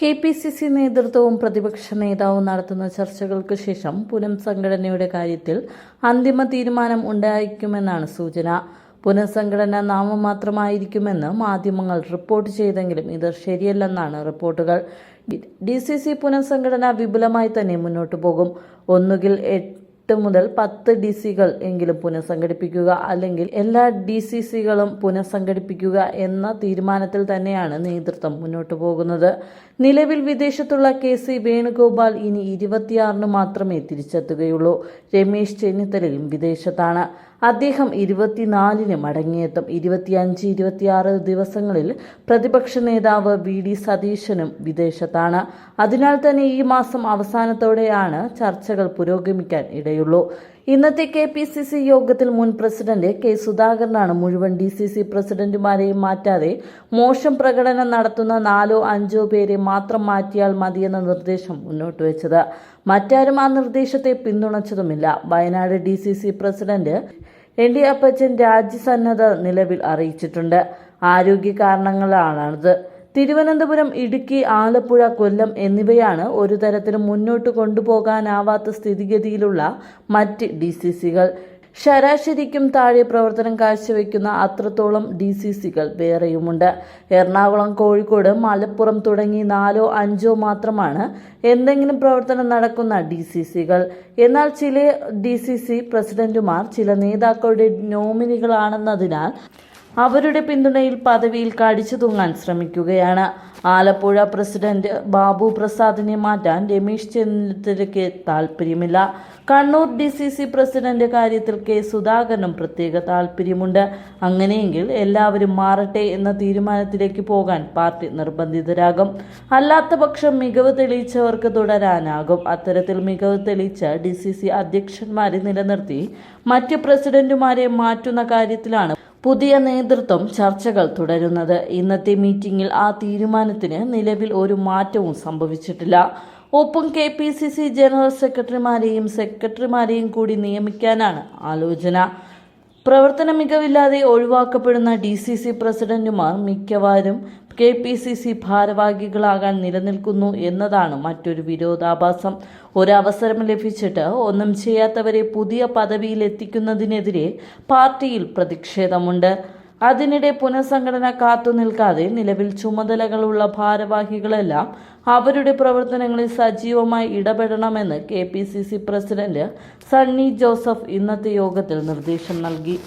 K P C C നേതൃത്വവും പ്രതിപക്ഷ നേതാവും നടത്തുന്ന ചർച്ചകൾക്ക് ശേഷം പുനഃസംഘടനയുടെ കാര്യത്തിൽ അന്തിമ തീരുമാനം ഉണ്ടായിരിക്കുമെന്നാണ് സൂചന. പുനഃസംഘടന നാമം നാമമാത്രമായിരിക്കുമെന്ന് മാധ്യമങ്ങൾ റിപ്പോർട്ട് ചെയ്തെങ്കിലും ഇത് ശരിയല്ലെന്നാണ് റിപ്പോർട്ടുകൾ. ഡി സി സി പുനഃസംഘടന വിപുലമായി തന്നെ മുന്നോട്ടു പോകും. ഒന്നുകിൽ എട്ട് മുതൽ പത്ത് ഡി സികൾ എങ്കിലും പുനഃസംഘടിപ്പിക്കുക അല്ലെങ്കിൽ എല്ലാ ഡി സി സികളും പുനഃസംഘടിപ്പിക്കുക എന്ന തീരുമാനത്തിൽ തന്നെയാണ് നേതൃത്വം മുന്നോട്ടു പോകുന്നത്. നിലവിൽ വിദേശത്തുള്ള കെ സി വേണുഗോപാൽ ഇനി ഇരുപത്തിയാറിന് മാത്രമേ തിരിച്ചെത്തുകയുള്ളൂ. രമേശ് ചെന്നിത്തലയും വിദേശത്താണ്. അദ്ദേഹം ഇരുപത്തിനാലിന് മടങ്ങിയെത്തും. ഇരുപത്തിയഞ്ച് ഇരുപത്തിയാറ് ദിവസങ്ങളിൽ പ്രതിപക്ഷ നേതാവ് വി ഡി സതീശനും വിദേശത്താണ്. അതിനാൽ തന്നെ ഈ മാസം അവസാനത്തോടെയാണ് ചർച്ചകൾ പുരോഗമിക്കാൻ ഇടയുള്ളൂ. ഇന്നത്തെ കെ പി സി സി യോഗത്തിൽ മുൻ പ്രസിഡന്റ് കെ സുധാകരനാണ് മുഴുവൻ ഡി സി സി പ്രസിഡന്റുമാരെയും മാറ്റാതെ മോശം പ്രകടനം നടത്തുന്ന നാലോ അഞ്ചോ പേരെ മാത്രം മാറ്റിയാൽ മതിയെന്ന നിർദ്ദേശം മുന്നോട്ട് വെച്ചത്. മറ്റാരും ആ നിർദ്ദേശത്തെ പിന്തുണച്ചതുമില്ല. Wayanad D C C president N D Appachan രാജ്യസന്നദ്ധ നിലവിൽ അറിയിച്ചിട്ടുണ്ട്. ആരോഗ്യ കാരണങ്ങളാണത്. തിരുവനന്തപുരം ഇടുക്കി ആലപ്പുഴ കൊല്ലം എന്നിവയാണ് ഒരു തരത്തിലും മുന്നോട്ട് കൊണ്ടുപോകാനാവാത്ത സ്ഥിതിഗതിയിലുള്ള മറ്റ് ഡി സി സികൾ. ശരാശരിക്കും താഴെ പ്രവർത്തനം കാഴ്ചവെക്കുന്ന അത്രത്തോളം ഡി സി സികൾ വേറെയുമുണ്ട്. എറണാകുളം കോഴിക്കോട് മലപ്പുറം തുടങ്ങി നാലോ അഞ്ചോ മാത്രമാണ് എന്തെങ്കിലും പ്രവർത്തനം നടക്കുന്ന ഡി സി സികൾ. എന്നാൽ ചില ഡി സി സി പ്രസിഡന്റുമാർ ചില നേതാക്കളുടെ നോമിനികളാണെന്നതിനാൽ അവരുടെ പിന്തുണയിൽ പദവിയിൽ കടിച്ചു തൂങ്ങാൻ ശ്രമിക്കുകയാണ്. ആലപ്പുഴ പ്രസിഡന്റ് ബാബു പ്രസാദിനെ മാറ്റാൻ രമേശ് ചെന്നിത്തലയ്ക്ക് താല്പര്യമില്ല Kannur D C C president കാര്യത്തിൽ കെ സുധാകരനും പ്രത്യേക താല്പര്യമുണ്ട് അങ്ങനെയെങ്കിൽ എല്ലാവരും മാറട്ടെ എന്ന തീരുമാനത്തിലേക്ക് പോകാൻ പാർട്ടി നിർബന്ധിതരാകും. അല്ലാത്ത പക്ഷം മികവ് തെളിയിച്ചവർക്ക് തുടരാനാകും. അത്തരത്തിൽ മികവ് തെളിയിച്ച ഡി സി സി അധ്യക്ഷന്മാരെ നിലനിർത്തി മറ്റ് പ്രസിഡന്റുമാരെ മാറ്റുന്ന കാര്യത്തിലാണ് പുതിയ നേതൃത്വം ചർച്ചകൾ തുടരുന്നത്. ഇന്നത്തെ മീറ്റിംഗിൽ ആ തീരുമാനത്തിന് നിലവിൽ ഒരു മാറ്റവും സംഭവിച്ചിട്ടില്ല. ഒപ്പം K P C C general സെക്രട്ടറിമാരെയും സെക്രട്ടറിമാരെയും കൂടി നിയമിക്കാനാണ് ആലോചന. പ്രവർത്തന മികവില്ലാതെ ഒഴിവാക്കപ്പെടുന്ന ഡി സി സി പ്രസിഡന്റുമാർ മിക്കവാറും കെ പി സി സി ഭാരവാഹികളാകാൻ നിലനിൽക്കുന്നു എന്നതാണ് മറ്റൊരു വിരോധാഭാസം. ഒരവസരം ലഭിച്ചിട്ട് ഒന്നും ചെയ്യാത്തവരെ പുതിയ പദവിയിൽ എത്തിക്കുന്നതിനെതിരെ പാർട്ടിയിൽ പ്രതിഷേധമുണ്ട്. അതിനിടെ പുനഃസംഘടന കാത്തു നിൽക്കാതെ നിലവിൽ ചുമതലകളുള്ള ഭാരവാഹികളെല്ലാം അവരുടെ പ്രവർത്തനങ്ങളിൽ സജീവമായി ഇടപെടണമെന്ന് K P C C president Sunny Joseph ഇന്നത്തെ യോഗത്തിൽ നിർദ്ദേശം നൽകി.